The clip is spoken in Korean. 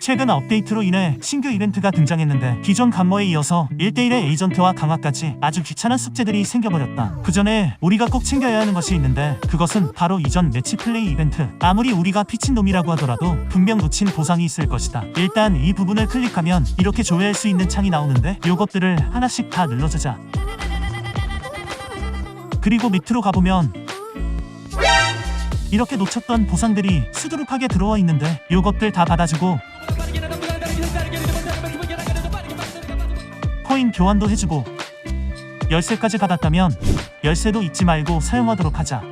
최근 업데이트로 인해 신규 이벤트가 등장했는데 기존 간모에 이어서 1대1의 에이전트와 강화까지 아주 귀찮은 숙제들이 생겨버렸다. 그 전에 우리가 꼭 챙겨야 하는 것이 있는데 그것은 바로 이전 매치 플레이 이벤트. 아무리 우리가 피친놈이라고 하더라도 분명 놓친 보상이 있을 것이다. 일단 이 부분을 클릭하면 이렇게 조회할 수 있는 창이 나오는데 요것들을 하나씩 다 눌러주자. 그리고 밑으로 가보면 이렇게 놓쳤던 보상들이 수두룩하게 들어와 있는데 요것들 다 받아주고 코인 교환도 해주고 열쇠까지 받았다면 열쇠도 잊지 말고 사용하도록 하자.